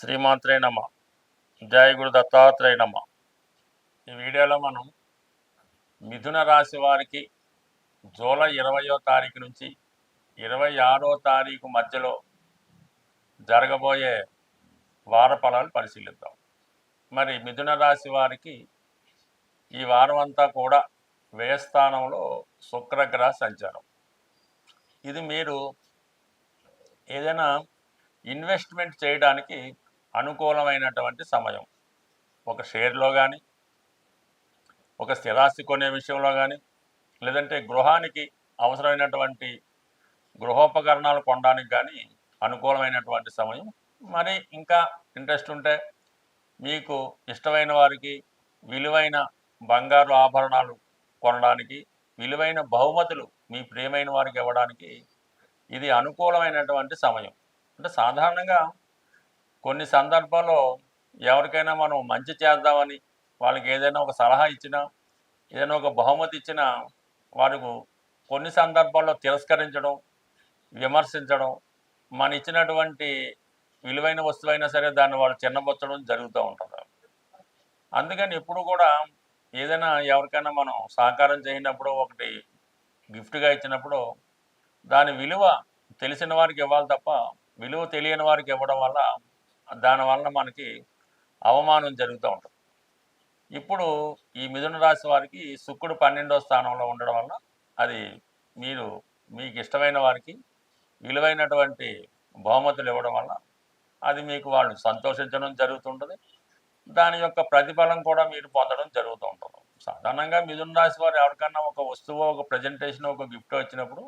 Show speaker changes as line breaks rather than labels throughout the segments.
శ్రీమాత్రే నమ. జయ గురు దత్తాత్రేయ నమ. ఈ వీడియోలో మనం మిథున రాశి వారికి జూలై ఇరవయో తారీఖు నుంచి ఇరవై ఆరో తారీఖు మధ్యలో జరగబోయే వార ఫలాలు పరిశీలిద్దాం. మరి మిథున రాశి వారికి ఈ వారం అంతా కూడా వ్యయస్థానంలో శుక్రగ్రహ సంచారం. ఇది మీరు ఏదైనా ఇన్వెస్ట్మెంట్ చేయడానికి అనుకూలమైనటువంటి సమయం. ఒక షేర్లో కానీ ఒక స్థిరాస్తి కొనే విషయంలో కానీ లేదంటే గృహానికి అవసరమైనటువంటి గృహోపకరణాలు కొనడానికి కానీ అనుకూలమైనటువంటి సమయం. మరి ఇంకా ఇంట్రెస్ట్ ఉంటే మీకు ఇష్టమైన వారికి విలువైన బంగారు ఆభరణాలు కొనడానికి విలువైన బహుమతులు మీ ప్రియమైన వారికి ఇవ్వడానికి ఇది అనుకూలమైనటువంటి సమయం. అంటే సాధారణంగా కొన్ని సందర్భాల్లో ఎవరికైనా మనం మంచి చేద్దామని వాళ్ళకి ఏదైనా ఒక సలహా ఇచ్చినా ఏదైనా ఒక బహుమతి ఇచ్చినా వారికి కొన్ని సందర్భాల్లో తిరస్కరించడం విమర్శించడం మన ఇచ్చినటువంటి విలువైన వస్తువైనా సరే దాన్ని వాళ్ళు చిన్నబొచ్చడం జరుగుతూ ఉంటుంది. అందుకని ఎప్పుడు కూడా ఏదైనా ఎవరికైనా మనం సహకారం చేయనప్పుడు ఒకటి గిఫ్ట్గా ఇచ్చినప్పుడు దాని విలువ తెలిసిన వారికి ఇవ్వాలి తప్ప విలువ తెలియని వారికి ఇవ్వడం వల్ల దానివల్ల మనకి అవమానం జరుగుతూ ఉంటుంది. ఇప్పుడు ఈ మిథున రాశి వారికి శుక్రుడు పన్నెండో స్థానంలో ఉండడం వల్ల అది మీరు మీకు ఇష్టమైన వారికి విలువైనటువంటి బహుమతులు ఇవ్వడం వల్ల అది మీకు వాళ్ళు సంతోషించడం జరుగుతుంటుంది. దాని యొక్క ప్రతిఫలం కూడా మీరు పొందడం జరుగుతూ ఉంటుంది. సాధారణంగా మిథున రాశి వారు ఎవరికన్నా ఒక వస్తువు ఒక ప్రజెంటేషన్ ఒక గిఫ్ట్ వచ్చినప్పుడు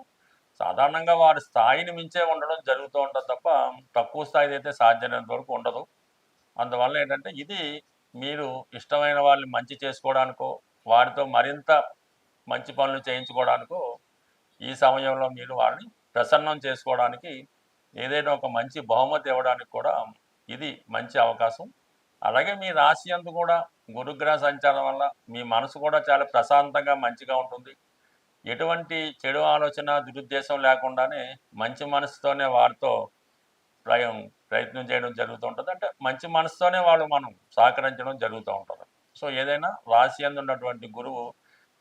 సాధారణంగా వారి స్థాయిని మించే ఉండడం జరుగుతూ ఉంటుంది తప్ప తక్కువ స్థాయిది అయితే సాధ్యమైనంత వరకు ఉండదు. అందువల్ల ఏంటంటే ఇది మీరు ఇష్టమైన వాళ్ళని మంచి చేసుకోవడానికో వారితో మరింత మంచి పనులు చేయించుకోవడానికో ఈ సమయంలో మీరు వారిని ప్రసన్నం చేసుకోవడానికి ఏదైనా ఒక మంచి బహుమతి ఇవ్వడానికి కూడా ఇది మంచి అవకాశం. అలాగే మీ రాశి అందు కూడా గురుగ్రహ సంచారం వల్ల మీ మనసు కూడా చాలా ప్రశాంతంగా మంచిగా ఉంటుంది. ఎటువంటి చెడు ఆలోచన దురుద్దేశం లేకుండానే మంచి మనసుతోనే వారితో ప్రయం ప్రయత్నం చేయడం జరుగుతూ ఉంటుంది. అంటే మంచి మనసుతోనే వాళ్ళు మనం సహకరించడం జరుగుతూ ఉంటుంది. సో ఏదైనా రాశి అందు ఉన్నటువంటి గురువు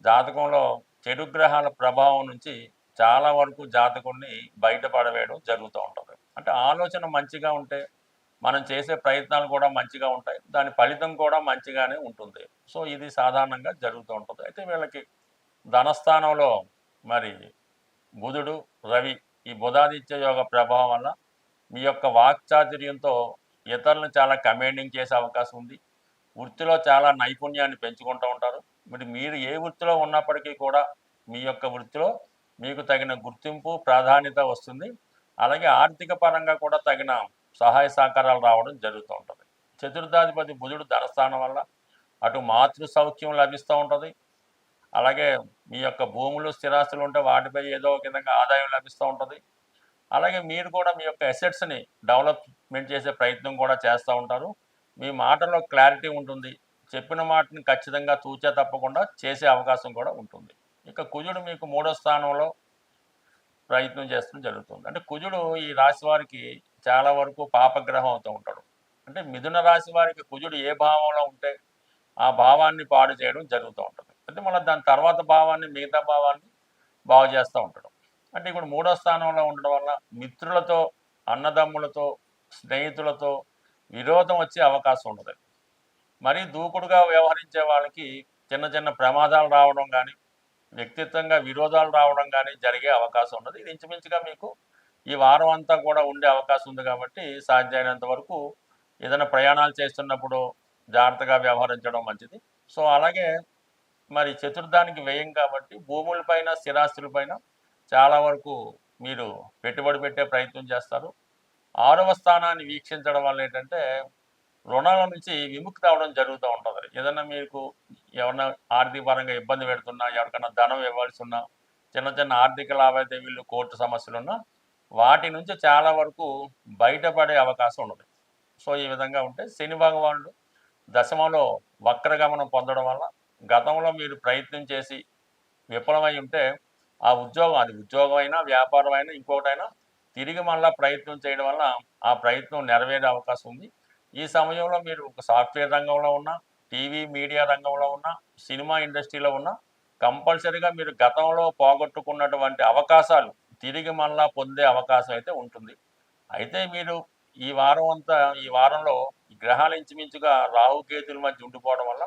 జాతకంలో చెడు గ్రహాల ప్రభావం నుంచి చాలా వరకు జాతకుడిని బయటపడవేయడం జరుగుతూ ఉంటుంది. అంటే ఆలోచన మంచిగా ఉంటే మనం చేసే ప్రయత్నాలు కూడా మంచిగా ఉంటాయి. దాని ఫలితం కూడా మంచిగానే ఉంటుంది. సో ఇది సాధారణంగా జరుగుతూ ఉంటుంది. అయితే వీళ్ళకి ధనస్థానంలో మరి బుధుడు రవి ఈ బుధాదిత్య యోగ ప్రభావం వల్ల మీ యొక్క వాక్చాతుర్యంతో ఇతరులను చాలా కమాండింగ్ చేసే అవకాశం ఉంది. వృత్తిలో చాలా నైపుణ్యాన్ని పెంచుకుంటూ ఉంటారు. మరి మీరు ఏ వృత్తిలో ఉన్నప్పటికీ కూడా మీ యొక్క వృత్తిలో మీకు తగిన గుర్తింపు ప్రాధాన్యత వస్తుంది. అలాగే ఆర్థిక పరంగా కూడా తగిన సహాయ సహకారాలు రావడం జరుగుతూ ఉంటుంది. చతుర్థాధిపతి బుధుడు ధనస్థానం వల్ల అటు మాతృ సౌఖ్యం లభిస్తూ ఉంటుంది. అలాగే మీ యొక్క భూములు స్థిరాస్తులు ఉంటే వాటిపై ఏదో ఒక విధంగా ఆదాయం లభిస్తూ ఉంటుంది. అలాగే మీరు కూడా మీ యొక్క అసెట్స్ని డెవలప్మెంట్ చేసే ప్రయత్నం కూడా చేస్తూ ఉంటారు. మీ మాటలో క్లారిటీ ఉంటుంది. చెప్పిన మాటని ఖచ్చితంగా తూచే తప్పకుండా చేసే అవకాశం కూడా ఉంటుంది. ఇక కుజుడు మీకు మూడో స్థానంలో ప్రయత్నం చేస్తడం జరుగుతుంది. అంటే కుజుడు ఈ రాశి వారికి చాలా వరకు పాపగ్రహం అవుతూ ఉంటాడు. అంటే మిథున రాశి వారికి కుజుడు ఏ భావంలో ఉంటే ఆ భావాన్ని పాడు చేయడం జరుగుతూ ఉంటుంది. అంటే మళ్ళీ దాని తర్వాత భావాన్ని మిగతా భావాన్ని బాగు చేస్తూ ఉంటాడు. అంటే ఇప్పుడు మూడో స్థానంలో ఉండడం వల్ల మిత్రులతో అన్నదమ్ములతో స్నేహితులతో విరోధం వచ్చే అవకాశం ఉండదు. మరీ దూకుడుగా వ్యవహరించే వాళ్ళకి చిన్న చిన్న ప్రమాదాలు రావడం కానీ వ్యక్తిత్వంగా విరోధాలు రావడం కానీ జరిగే అవకాశం ఉన్నది ఇది ఇంచుమించుగా మీకు ఈ వారం అంతా కూడా ఉండే అవకాశం ఉంది కాబట్టి సాధ్యమైనంత వరకు ఏదైనా ప్రయాణాలు చేస్తున్నప్పుడు జాగ్రత్తగా వ్యవహరించడం మంచిది. సో అలాగే మరి చతుర్థానికి వ్యయం కాబట్టి భూములపైన స్థిరాస్తులపైన చాలా వరకు మీరు పెట్టుబడి పెట్టే ప్రయత్నం చేస్తారు. ఆరవ స్థానాన్ని వీక్షించడం వల్ల ఏంటంటే రుణాల నుంచి విముక్తి అవడం జరుగుతూ ఉంటుంది. ఏదైనా మీకు ఎవరన్నా ఆర్థిక పరంగా ఇబ్బంది పెడుతున్నా ఎవరికైనా ధనం ఇవ్వాల్సి ఉన్నా చిన్న చిన్న ఆర్థిక లావాదేవీలు కోర్టు సమస్యలు ఉన్నా వాటి నుంచి చాలా వరకు బయటపడే అవకాశం ఉండదు. సో ఈ విధంగా ఉంటే శని భగవానుడు దశమలో వక్రగమనం పొందడం వల్ల గతంలో మీరు ప్రయత్నం చేసి విఫలమై ఉంటే ఆ ఉద్యోగం అది ఉద్యోగం అయినా వ్యాపారం అయినా ఇంకొకటైనా తిరిగి మళ్ళా ప్రయత్నం చేయడం వల్ల ఆ ప్రయత్నం నెరవేరే అవకాశం ఉంది. ఈ సమయంలో మీరు ఒక సాఫ్ట్వేర్ రంగంలో ఉన్నా టీవీ మీడియా రంగంలో ఉన్నా సినిమా ఇండస్ట్రీలో ఉన్నా కంపల్సరీగా మీరు గతంలో పోగొట్టుకున్నటువంటి అవకాశాలు తిరిగి మళ్ళా పొందే అవకాశం అయితే ఉంటుంది. అయితే మీరు ఈ వారం అంతా ఈ వారంలో గ్రహాలు ఇంచుమించుగా రాహుకేతుల మధ్య ఉండిపోవడం వల్ల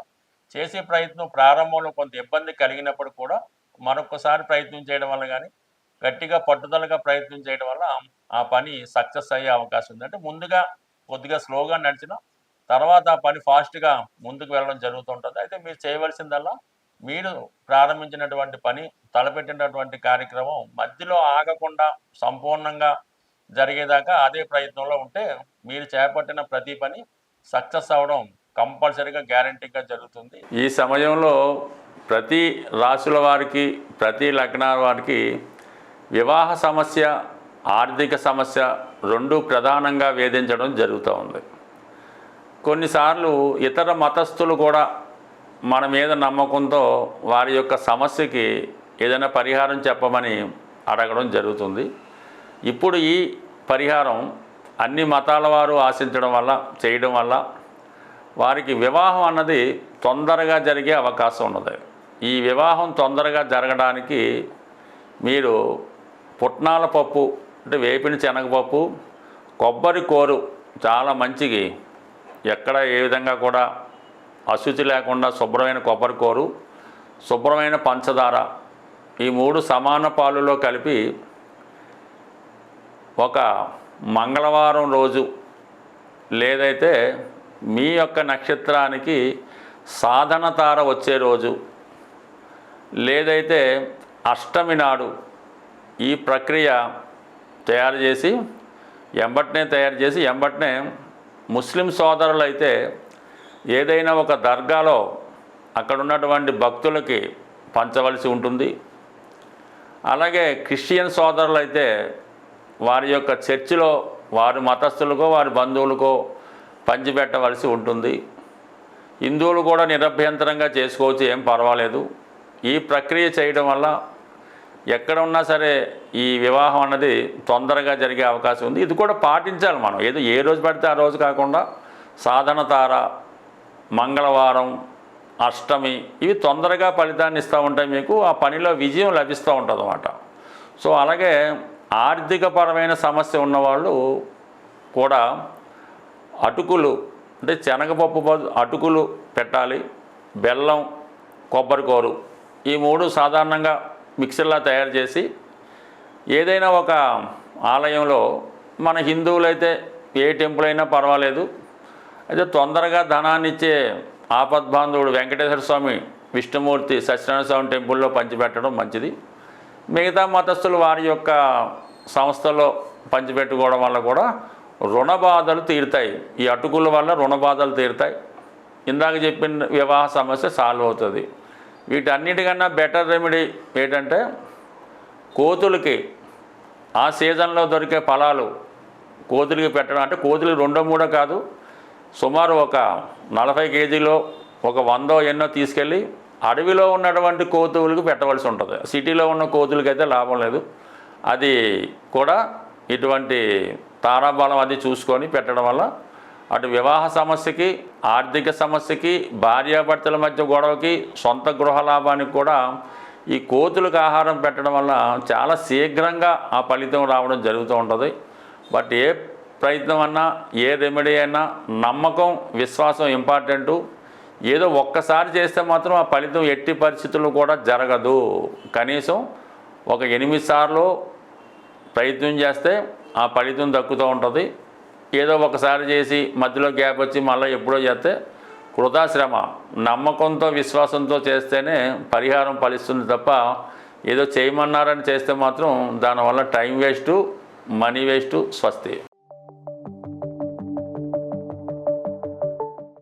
చేసే ప్రయత్నం ప్రారంభంలో కొంత ఇబ్బంది కలిగినప్పుడు కూడా మరొకసారి ప్రయత్నం చేయడం వల్ల కానీ గట్టిగా పట్టుదలగా ప్రయత్నం చేయడం వల్ల ఆ పని సక్సెస్ అయ్యే అవకాశం ఉంది. అంటే ముందుగా కొద్దిగా స్లోగా నడిచిన తర్వాత ఆ పని ఫాస్ట్గా ముందుకు వెళ్ళడం జరుగుతుంటుంది అయితే మీరు చేయవలసిందల్లా మీరు ప్రారంభించినటువంటి పని తలపెట్టినటువంటి కార్యక్రమం మధ్యలో ఆగకుండా సంపూర్ణంగా జరిగేదాకా అదే ప్రయత్నంలో ఉంటే మీరు చేపట్టిన ప్రతి పని సక్సెస్ అవడం కంపల్సరీగా గ్యారంటీగా జరుగుతుంది. ఈ సమయంలో ప్రతి రాశుల వారికి ప్రతి లగ్నాల వారికి వివాహ సమస్య ఆర్థిక సమస్య రెండు ప్రధానంగా వేధించడం జరుగుతూ ఉంది. కొన్నిసార్లు ఇతర మతస్థులు కూడా మన మీద నమ్మకంతో వారి యొక్క సమస్యకి ఏదైనా పరిహారం చెప్పమని అడగడం జరుగుతుంది. ఇప్పుడు ఈ పరిహారం అన్ని మతాల వారు ఆశించడం వల్ల చేయడం వల్ల వారికి వివాహం అన్నది తొందరగా జరిగే అవకాశం ఉన్నది. ఈ వివాహం తొందరగా జరగడానికి మీరు పుట్నాల పప్పు అంటే వేపిన శనగపప్పు కొబ్బరి కోరు చాలా మంచిది. ఎక్కడ ఏ విధంగా కూడా అశుచి లేకుండా శుభ్రమైన కొబ్బరి కోరు శుభ్రమైన పంచదార ఈ మూడు సమాన పాలులో కలిపి ఒక మంగళవారం రోజు లేదైతే మీ యొక్క నక్షత్రానికి సాధన తార వచ్చే రోజు. లేదైతే అష్టమి నాడు ఈ ప్రక్రియ తయారు చేసి ఎంబట్నే తయారు చేసి ఎంబట్నే ముస్లిం సోదరులు అయితే ఏదైనా ఒక దర్గాలో అక్కడ ఉన్నటువంటి భక్తులకి పంచవలసి ఉంటుంది. అలాగే క్రిస్టియన్ సోదరులు అయితే వారి యొక్క చర్చిలో వారి మతస్థులకో వారి బంధువులకో పంచిపెట్టవలసి ఉంటుంది. హిందువులు కూడా నిరభ్యంతరంగా చేసుకోవచ్చు ఏం పర్వాలేదు. ఈ ప్రక్రియ చేయడం వల్ల ఎక్కడ ఉన్నా సరే ఈ వివాహం అన్నది తొందరగా జరిగే అవకాశం ఉంది. ఇది కూడా పాటించాలి మనం. ఏదో ఏ రోజు పడితే ఆ రోజు కాకుండా సాధన తార మంగళవారం అష్టమి ఇవి తొందరగా ఫలితాన్ని ఇస్తూ ఉంటాయి మీకు. ఆ పనిలో విజయం లభిస్తూ ఉంటుంది అన్నమాట సో అలాగే ఆర్థికపరమైన సమస్య ఉన్నవాళ్ళు కూడా అటుకులు అంటే శనగపప్పు బదులు అటుకులు పెట్టాలి బెల్లం కొబ్బరికూరు ఈ మూడు సాధారణంగా మిక్సర్లా తయారు చేసి ఏదైనా ఒక ఆలయంలో మన హిందువులైతే ఏ టెంపుల్ అయినా పర్వాలేదు. అయితే తొందరగా ధనాన్ని ఇచ్చే ఆపద్బాంధవుడు వెంకటేశ్వర స్వామి విష్ణుమూర్తి సత్యనారాయణ స్వామి టెంపుల్లో పంచిపెట్టడం మంచిది. మిగతా మతస్థులు వారి యొక్క సంస్థలో పంచిపెట్టుకోవడం వల్ల కూడా రుణ బాధలు తీరుతాయి. ఈ అటుకుల వల్ల రుణ బాధలు తీరుతాయి. ఇందాక చెప్పిన వివాహ సమస్య సాల్వ్ అవుతుంది. వీటన్నిటికన్నా బెటర్ రెమెడీ ఏంటంటే కోతులకి ఆ సీజన్లో దొరికే ఫలాలు కోతులకి పెట్టడం. అంటే కోతులకి రెండో మూడో కాదు సుమారు ఒక నలభై కేజీలో ఒక వందో ఎన్నో తీసుకెళ్ళి అడవిలో ఉన్నటువంటి కోతువులకు పెట్టవలసి ఉంటుంది. సిటీలో ఉన్న కోతులకి అయితే లాభం లేదు. అది కూడా ఇటువంటి తారాబలం అది చూసుకొని పెట్టడం వల్ల అటు వివాహ సమస్యకి ఆర్థిక సమస్యకి భార్యాభర్తల మధ్య గొడవకి సొంత గృహ లాభానికి కూడా ఈ కోతులకు ఆహారం పెట్టడం వల్ల చాలా శీఘ్రంగా ఆ ఫలితం రావడం జరుగుతూ ఉంటుంది. బట్ ఏ ప్రయత్నం అన్నా ఏ రెమెడీ అయినా నమ్మకం విశ్వాసం ఇంపార్టెంటు. ఏదో ఒక్కసారి చేస్తే మాత్రం ఆ ఫలితం ఎట్టి పరిస్థితుల్లో కూడా జరగదు. కనీసం ఒక ఎనిమిది సార్లు ప్రయత్నం చేస్తే ఆ ఫలితం దక్కుతూ ఉంటుంది. ఏదో ఒకసారి చేసి మధ్యలో గ్యాప్ వచ్చి మళ్ళీ ఎప్పుడో చేస్తే కృతాశ్రమ నమ్మకంతో విశ్వాసంతో చేస్తేనే పరిహారం ఫలిస్తుంది తప్ప ఏదో చేయమన్నారని చేస్తే మాత్రం దానివల్ల టైం వేస్టు మనీ వేస్టు స్వస్తి.